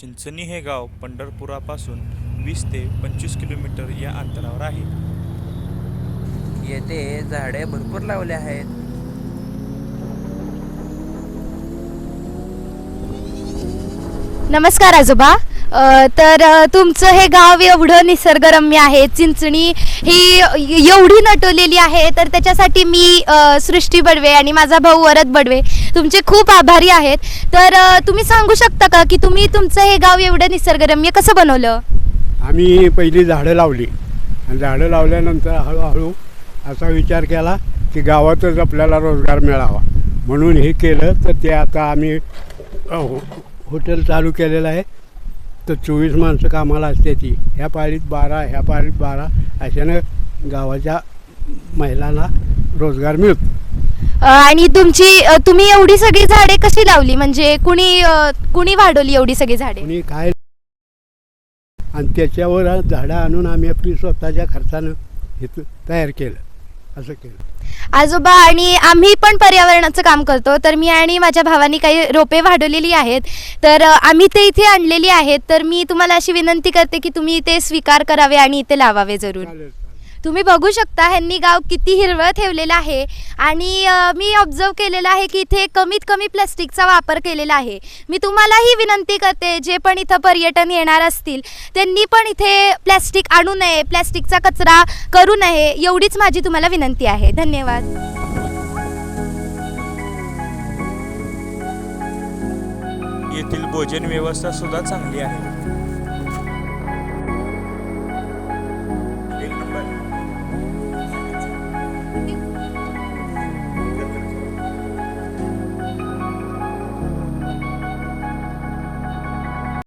चिंचणी हे गाव पंढरपुरापासून वीस ते पंचवीस किलोमीटर या अंतरावर आहे. येथे झाडे भरपूर लावले आहेत. नमस्कार आजोबा. तर तुमचं हे गाव एवढं निसर्गरम्य आहे चिंचणी ही एवढी नटवलेली आहे तर त्याच्यासाठी मी सृष्टी बडवे आणि माझा भाऊ वरद बडवे तुमचे खूप आभारी आहेत. तर तुम्ही सांगू शकता का की तुम्ही तुमचं हे गाव एवढं निसर्गरम्य कसं बनवलं? आम्ही पहिली झाडं लावली. आणि झाडं लावल्यानंतर हळूहळू असा विचार केला की गावातच आपल्याला रोजगार मिळावा. म्हणून हे केलं तर ते आता आम्ही हो- हॉटेल चालू केलेलं आहे. तर चोवीस माणसं कामाला असते ती. ह्या पाळीत बारा ह्या पाळीत बारा अशानं गावाच्या महिलांना रोजगार मिळतो. आणि तुमची तुम्ही एवढी सगळी झाडे कशी लावली? म्हणजे कुणी कुणी वाढवली एवढी सगळी झाडे? कोणी काय आणि त्याच्यावर झाडं आणून आम्ही आपली स्वतःच्या खर्चानं हे तयार केलं. असं केलं. आजोबा आणि आम्ही पण पर्यावरणाचं काम करतो. तर मी आणि माझ्या भावानी काही रोपे वाढवलेली आहेत. तर आम्ही ते इथे आणलेली आहेत. तर मी तुम्हाला अशी विनंती करते की तुम्ही ते स्वीकार करावे आणि इथे लावावे जरूर. तुम्ही बघू शकता ह्यांनी गाव किती हिरवळ ठेवलेलं आहे. आणि मी ऑब्झर्व केलेलं आहे की इथे कमीत कमी प्लॅस्टिकचा वापर केलेला आहे. मी तुम्हालाही विनंती करते जे पण इथं पर्यटन येणार असतील त्यांनी पण इथे प्लॅस्टिक आणू नये प्लॅस्टिकचा कचरा करू नये एवढीच माझी तुम्हाला विनंती आहे. धन्यवाद. येथील भोजन व्यवस्था सुद्धा चांगली आहे.